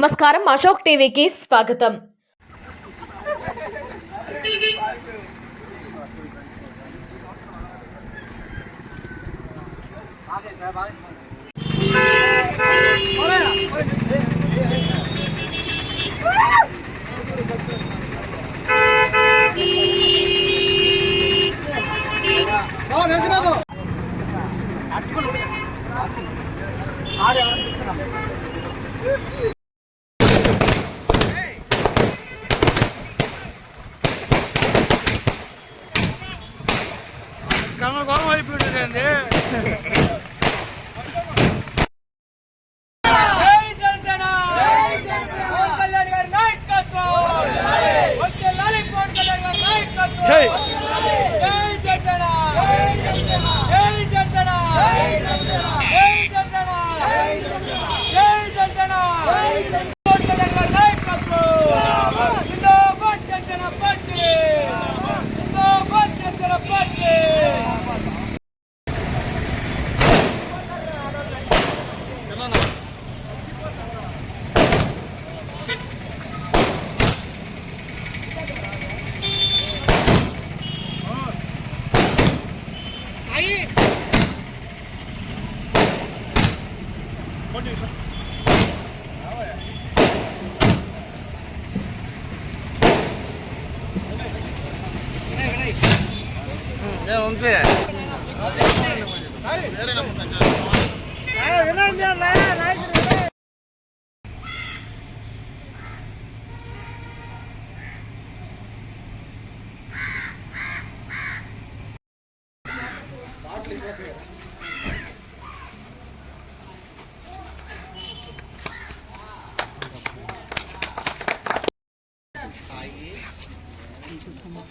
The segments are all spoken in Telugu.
నమస్కారం అశోక్ టీవీకి స్వాగతం 양을 광화에 뿌려야 되는데. வந்து பாட்டில் చూస్తాము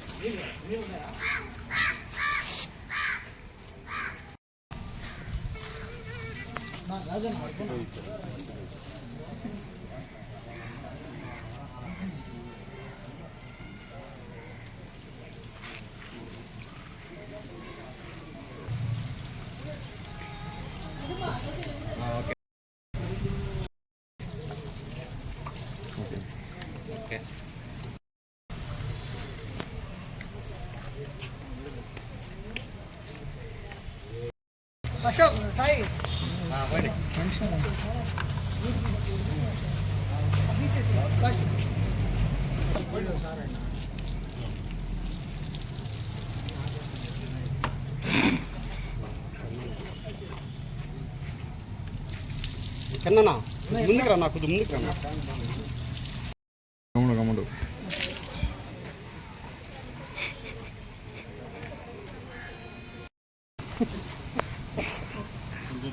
రాజన్ అశోక్ కన్నా ముందుకు రా నాకు కొంచెం ముందుకు రా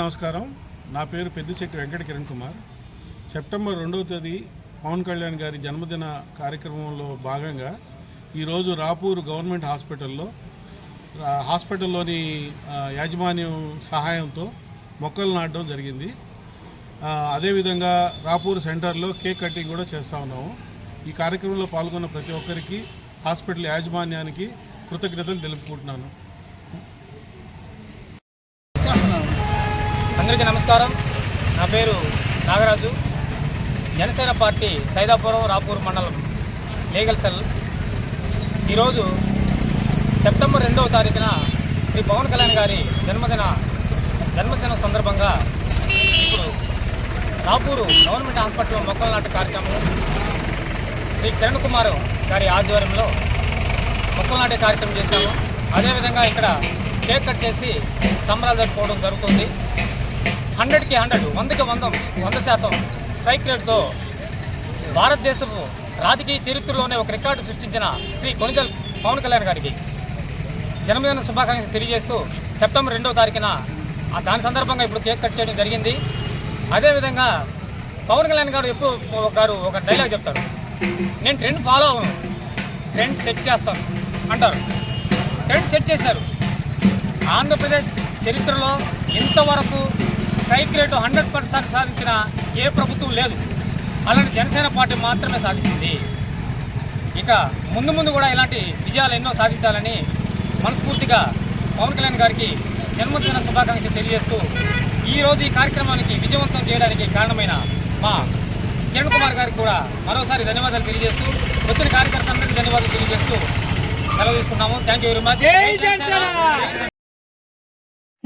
నమస్కారం. నా పేరు పెద్దిశెట్టి వెంకట కిరణ్ కుమార్. సెప్టెంబర్ రెండవ తేదీ పవన్ కళ్యాణ్ గారి జన్మదిన కార్యక్రమంలో భాగంగా ఈరోజు రాపూర్ గవర్నమెంట్ హాస్పిటల్లో హాస్పిటల్లోని యాజమాన్యం సహాయంతో మొక్కలు నాటడం జరిగింది. అదేవిధంగా రాపూర్ సెంటర్లో కేక్ కటింగ్ కూడా చేస్తూ ఉన్నాము. ఈ కార్యక్రమంలో పాల్గొన్న ప్రతి ఒక్కరికి హాస్పిటల్ యాజమాన్యానికి కృతజ్ఞతలు తెలుపుకుంటున్నాను. అందరికీ నమస్కారం. నా పేరు నాగరాజు. జనసేన పార్టీ సైదాపురం రాపూర్ మండలం లీగల్ సెల్. ఈరోజు సెప్టెంబర్ రెండవ తారీఖున శ్రీ పవన్ కళ్యాణ్ గారి జన్మదిన జన్మదిన సందర్భంగా ఇప్పుడు రాపూరు గవర్నమెంట్ హాస్పిటల్లో మొక్కల నాటు కార్యక్రమం శ్రీ కిరణ్ కుమార్ గారి ఆధ్వర్యంలో మొక్కలు నాటే కార్యక్రమం చేశాము. అదేవిధంగా ఇక్కడ కేక్ కట్ చేసి సంబరాలు జరుపుకోవడం జరుగుతుంది. హండ్రెడ్కి హండ్రెడ్ వందకి వంద వంద శాతం స్ట్రైక్ రేట్తో భారతదేశపు రాజకీయ చరిత్రలోనే ఒక రికార్డు సృష్టించిన శ్రీ కొనిదల్ పవన్ కళ్యాణ్ గారికి జన్మదిన శుభాకాంక్షలు తెలియజేస్తూ సెప్టెంబర్ రెండవ తారీఖున దాని సందర్భంగా ఇప్పుడు కేక్ కట్ చేయడం జరిగింది. అదేవిధంగా పవన్ కళ్యాణ్ గారు ఎప్పుడు గారు ఒక డైలాగ్ చెప్తారు. నేను ట్రెండ్ ఫాలో అవను ట్రెండ్ సెట్ చేస్తాను అంటారు. ట్రెండ్ సెట్ చేశారు. ఆంధ్రప్రదేశ్ చరిత్రలో ఇంతవరకు స్ట్రైక్ రేటు హండ్రెడ్ పర్సెంట్ సాధించిన ఏ ప్రభుత్వం లేదు. అలాంటి జనసేన పార్టీ మాత్రమే సాధించింది. ఇక ముందు ముందు కూడా ఇలాంటి విజయాలు ఎన్నో సాధించాలని మనస్ఫూర్తిగా పవన్ కళ్యాణ్ గారికి జన్మదిన శుభాకాంక్షలు తెలియజేస్తూ ఈరోజు ఈ కార్యక్రమానికి విజయవంతం చేయడానికి కారణమైన మా కిరణ్ కుమార్ గారికి కూడా మరోసారి ధన్యవాదాలు తెలియజేస్తూ వచ్చిన కార్యకర్తలందరికీ ధన్యవాదాలు తెలియజేస్తూ సెలవు తీసుకున్నాము థ్యాంక్ యూ వెరీ మచ్